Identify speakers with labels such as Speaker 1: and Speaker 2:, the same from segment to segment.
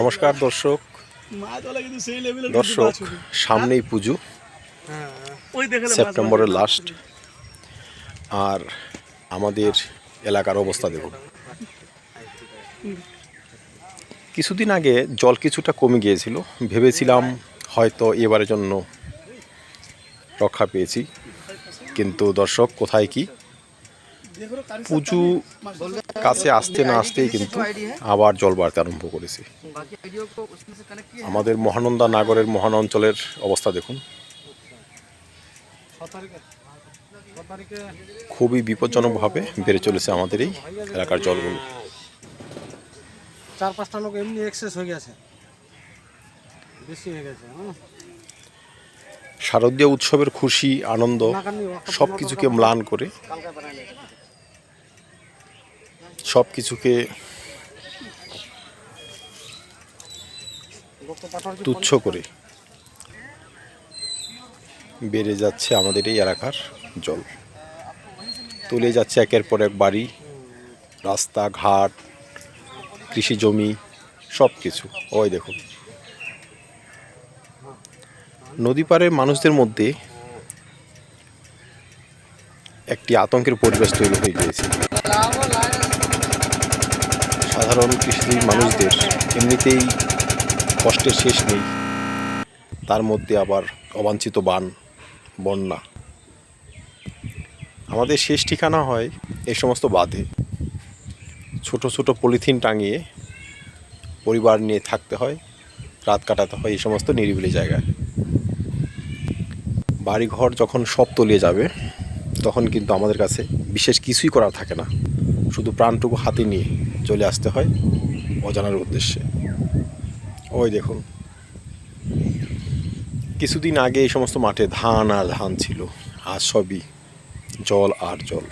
Speaker 1: নমস্কার, দর্শক। দর্শক, সামনেই পুজো, সেপ্টেম্বরের লাস্ট আর আমাদের এলাকার অবস্থা দেখুন। কিছুদিন আগে জল কিছুটা কমে গিয়েছিল। ভেবেছিলাম হয়তো এবারের জন্য রক্ষা পেয়েছি। কিন্তু দর্শক, কোথায় কি? পুজো কাছে আসতে না আসতেই কিন্তু আবার জল বাড়তে আরম্ভ করেছে। আমাদের মহানন্দা নাগরের মহান অঞ্চলের অবস্থা দেখুন। খুবই বিপজ্জনকভাবে বেড়ে চলেছে আমাদের এই এলাকার জলগুলো।
Speaker 2: চার পাঁচটা লোক এমনি এক্সেস হয়ে গেছে। বেশি হয়ে গেছে
Speaker 1: শারদীয় উৎসবের খুশি আনন্দ সব কিছুকে ম্লান করে সব কিছুকে তুচ্ছ করে বেড়ে যাচ্ছে আমাদের এই এলাকার জল। তুলে যাচ্ছে একের পর এক বাড়ি রাস্তা ঘাট কৃষি জমি, সব কিছু। ওই দেখুন। নদী পাড়ের মানুষদের মধ্যে একটি আতঙ্কের পরিবেশ তৈরি হয়ে গিয়েছে। সাধারণ কৃষি মানুষদের এমনিতেই কষ্টের শেষ নেই। তার মধ্যে আবার অবাঞ্ছিত বান, বন্যা। আমাদের শেষ ঠিকানা হয় এই সমস্ত বাঁধে। ছোট ছোট পলিথিন টাঙিয়ে পরিবার নিয়ে থাকতে হয়, রাত কাটাতে হয় এই সমস্ত নিরিবিলি জায়গায়। বাড়িঘর যখন সব তলিয়ে যাবে, তখন কিন্তু আমাদের কাছে বিশেষ কিছুই করার থাকে না। শুধু প্রাণটুকু হাতে নিয়ে চলে আসতে হয় অজানার উদ্দেশ্যে। ওই দেখুন। কিছুদিন আগে এই সমস্ত মাঠে ধান আর ধান ছিল, আর সবই জল আর জল।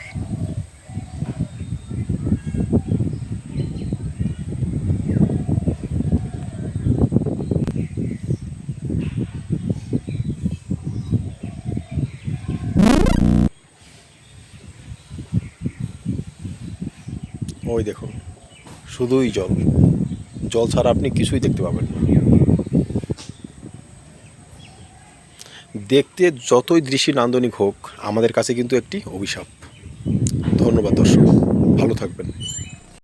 Speaker 1: ওই দেখুন, শুধুই জল। জল ছাড়া আপনি কিছুই দেখতে পাবেন না। দেখতে যতই দৃশ্যি নান্দনিক হোক, আমাদের কাছে কিন্তু একটি অভিশাপ। ধন্যবাদ, দর্শক। ভালো থাকবেন।